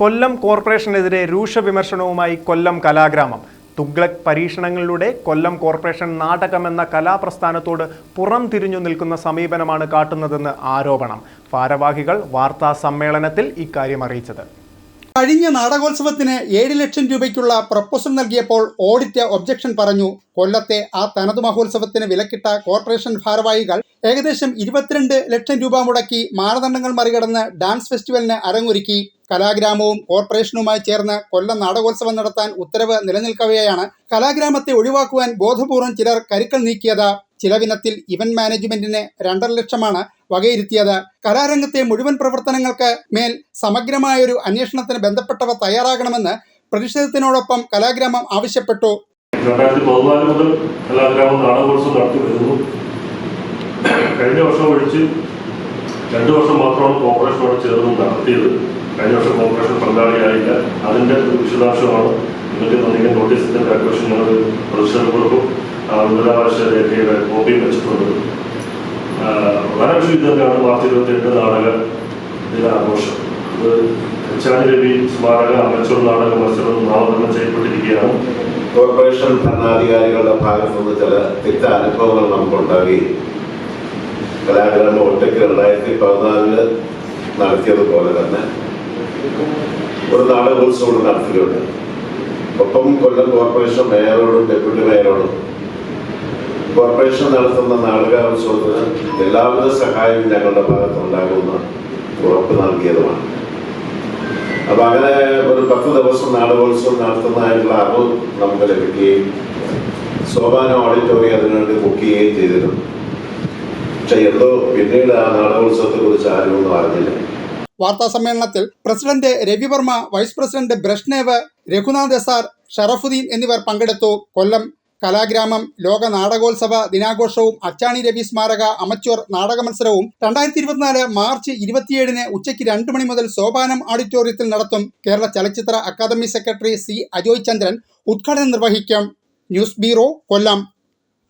കൊല്ലം കോർപ്പറേഷനെതിരെ രൂക്ഷ വിമർശനവുമായി കൊല്ലം കലാഗ്രാമം. തുഗ്ലക് പരീക്ഷണങ്ങളിലൂടെ കൊല്ലം കോർപ്പറേഷൻ നാടകമെന്ന കലാപ്രസ്ഥാനത്തോട് പുറം തിരിഞ്ഞു നിൽക്കുന്ന സമീപനമാണ് കാട്ടുന്നതെന്ന് ആരോപണം. ഭാരവാഹികൾ വാർത്താ സമ്മേളനത്തിൽ ഇക്കാര്യം അറിയിച്ചത്. കഴിഞ്ഞ നാടകോത്സവത്തിന് ഏഴ് ലക്ഷം രൂപയ്ക്കുള്ള പ്രപ്പോസൽ നൽകിയപ്പോൾ ഓഡിറ്റ് ഒബ്ജക്ഷൻ പറഞ്ഞു കൊല്ലത്തെ ആ തനതു മഹോത്സവത്തിന് വിലക്കിട്ട കോർപ്പറേഷൻ ഭാരവാഹികൾ ഏകദേശം ഇരുപത്തിരണ്ട് ലക്ഷം രൂപ മുടക്കി മാനദണ്ഡങ്ങൾ മറികടന്ന് ഡാൻസ് ഫെസ്റ്റിവലിന് അരങ്ങൊരുക്കി. കലാഗ്രാമവും കോർപ്പറേഷനുമായി ചേർന്ന് കൊല്ലം നാടകോത്സവം നടത്താൻ ഉത്തരവ് നിലനിൽക്കവെയാണ്. കലാഗ്രാമത്തെ ഒഴിവാക്കുവാൻ ബോധപൂർവം ചിലർ കരുക്കൾ നീക്കിയത് ചിലവിനത്തിൽ ഇവന്റ് മാനേജ്മെന്റിന് രണ്ടര ലക്ഷമാണ് വകയിരുത്തിയത്. കലാരംഗത്തെ മുഴുവൻ പ്രവർത്തനങ്ങൾക്ക് മേൽ സമഗ്രമായൊരു അന്വേഷണത്തിന് ബന്ധപ്പെട്ടവ തയ്യാറാകണമെന്ന് പ്രതിഷേധത്തിനോടൊപ്പം കലാഗ്രാമം ആവശ്യപ്പെട്ടു. രണ്ടായിരത്തി പതിനാല് മുതൽ കലാഗ്രാമം നാടകോത്സവം നടത്തി വരുന്നു. കഴിഞ്ഞ വർഷം ഒഴിച്ച് രണ്ട് വർഷം മാത്രമാണ് കോർപ്പറേഷനോട് ചേർന്ന് നടത്തിയത്. കഴിഞ്ഞ വർഷം കോർപ്പറേഷൻ പങ്കാളിയായില്ല. അതിന്റെ ഒരു വിശദാംശമാണ് നിങ്ങൾക്ക് തന്നിരിക്കുന്ന നോട്ടീസിന്റെ കാൽക്കുലേഷൻ ഞങ്ങൾ പ്രതിഷേധങ്ങൾക്കും വിവരാവകാശ രേഖയുടെ കോപ്പിയും വെച്ചിട്ടുണ്ട്. വളരെ വിഷയം തന്നെയാണ് മാർച്ച് ഇരുപത്തി എട്ട് നാടക ദിനാഘോഷം. ഇത് കച്ചാണി രവി സ്മാരക അമച്ചൂർ നാടക മത്സരം നാമകരണം ചെയ്യപ്പെട്ടിരിക്കുകയാണ്. കോർപ്പറേഷൻ ഭരണാധികാരികളുടെ ഭാഗത്തുനിന്ന് ചില തിക്ത അനുഭവങ്ങൾ നമുക്കുണ്ടാവുകയും കലാഗ്രാമം ഒറ്റയ്ക്ക് രണ്ടായിരത്തി പതിനാലിൽ നടത്തിയതുപോലെ തന്നെ ഒരു നാടകോത്സവം ഇവിടെ നടത്തുകയുണ്ട് ഒപ്പം കൊല്ലം കോർപ്പറേഷൻ മേയറോടും ഡെപ്യൂട്ടി മേയറോടും കോർപ്പറേഷൻ നടത്തുന്ന നാടകോത്സവത്തിന് എല്ലാവിധ സഹായവും ഞങ്ങളുടെ ഭാഗത്തുണ്ടാകുമെന്ന് ഉറപ്പ് നൽകിയതുമാണ്. അപ്പൊ അങ്ങനെ ഒരു പത്ത് ദിവസം നാടകോത്സവം നടത്തുന്നതായിട്ടുള്ള അറിവ് നമുക്ക് ലഭിക്കുകയും സോപാന ഓഡിറ്റോറിയം അതിനുവേണ്ടി ബുക്ക് ചെയ്യുകയും ചെയ്തിരുന്നു. വാർത്താ സമ്മേളനത്തിൽ president Ravivarma vice president Brezhnev Raghunath S R Sharafuddin എന്നിവർ പങ്കെടുത്തു. കൊല്ലം കലാഗ്രാമം ലോക നാടകോത്സവ ദിനാഘോഷവും അച്ചാണി രവി സ്മാരക അമച്വർ നാടക മത്സരവും രണ്ടായിരത്തി ഇരുപത്തിനാല് മാർച്ച് ഇരുപത്തിയേഴിന് ഉച്ചയ്ക്ക് രണ്ട് മണി മുതൽ സോപാനം ഓഡിറ്റോറിയത്തിൽ നടത്തും. കേരള ചലച്ചിത്ര academy secretary C Ajoy Chandran ഉദ്ഘാടനം നിർവഹിക്കും. News bureau Kollam.